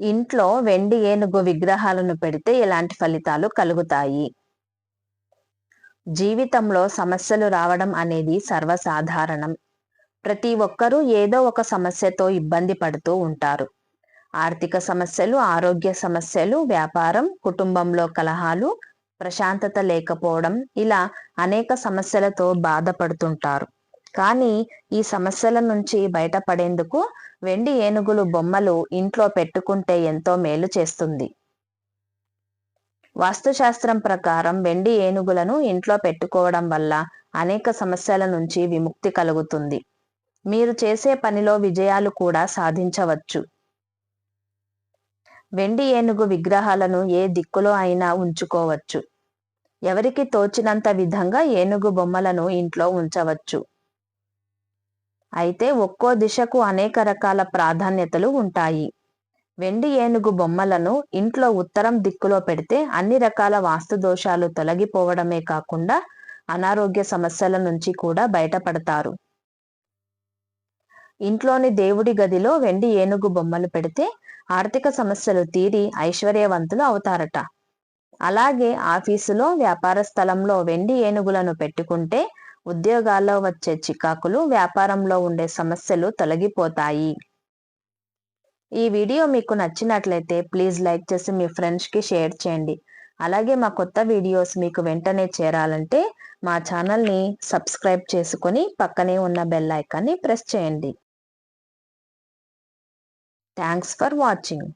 ఇంట్లో వెండి ఏనుగు విగ్రహాలను పెడితే ఎలాంటి ఫలితాలు కలుగుతాయి? జీవితంలో సమస్యలు రావడం అనేది సర్వసాధారణం. ప్రతి ఒక్కరూ ఏదో ఒక సమస్యతో ఇబ్బంది పడుతూ ఉంటారు. ఆర్థిక సమస్యలు ఆరోగ్య సమస్యలు వ్యాపారం కుటుంబంలో కలహాలు ప్రశాంతత లేకపోవడం ఇలా అనేక సమస్యలతో బాధపడుతుంటారు. కానీ ఈ సమస్యల నుంచి బయటపడేందుకు వెండి ఏనుగులు బొమ్మలు ఇంట్లో పెట్టుకుంటే ఎంతో మేలు చేస్తుంది. వాస్తుశాస్త్రం ప్రకారం వెండి ఏనుగులను ఇంట్లో పెట్టుకోవడం వల్ల అనేక సమస్యల నుంచి విముక్తి కలుగుతుంది. మీరు చేసే పనిలో విజయాలు కూడా సాధించవచ్చు. వెండి ఏనుగు విగ్రహాలను ఏ దిక్కులో అయినా ఉంచుకోవచ్చు. ఎవరికి తోచినంత విధంగా ఏనుగు బొమ్మలను ఇంట్లో ఉంచవచ్చు. అయితే ఒక్కో దిశకు అనేక రకాల ప్రాధాన్యతలు ఉంటాయి. వెండి ఏనుగు బొమ్మలను ఇంట్లో ఉత్తరం దిక్కులో పెడితే అన్ని రకాల వాస్తు దోషాలు తొలగిపోవడమే కాకుండా అనారోగ్య సమస్యల నుంచి కూడా బయటపడతారు. ఇంట్లోని దేవుడి గదిలో వెండి ఏనుగు బొమ్మలు పెడితే ఆర్థిక సమస్యలు తీరి ఐశ్వర్యవంతులు అవుతారట. అలాగే ఆఫీసులో వ్యాపార స్థలంలో వెండి ఏనుగులను పెట్టుకుంటే ఉద్యోగాల్లో వచ్చే చికాకులు వ్యాపారంలో ఉండే సమస్యలు తొలగిపోతాయి. ఈ వీడియో మీకు నచ్చినట్లయితే ప్లీజ్ లైక్ చేసి మీ ఫ్రెండ్స్కి షేర్ చేయండి. అలాగే మా కొత్త వీడియోస్ మీకు వెంటనే చేరాలంటే మా ఛానల్ని సబ్స్క్రైబ్ చేసుకొని పక్కనే ఉన్న బెల్ ఐకాన్ని ప్రెస్ చేయండి. Thanks for watching.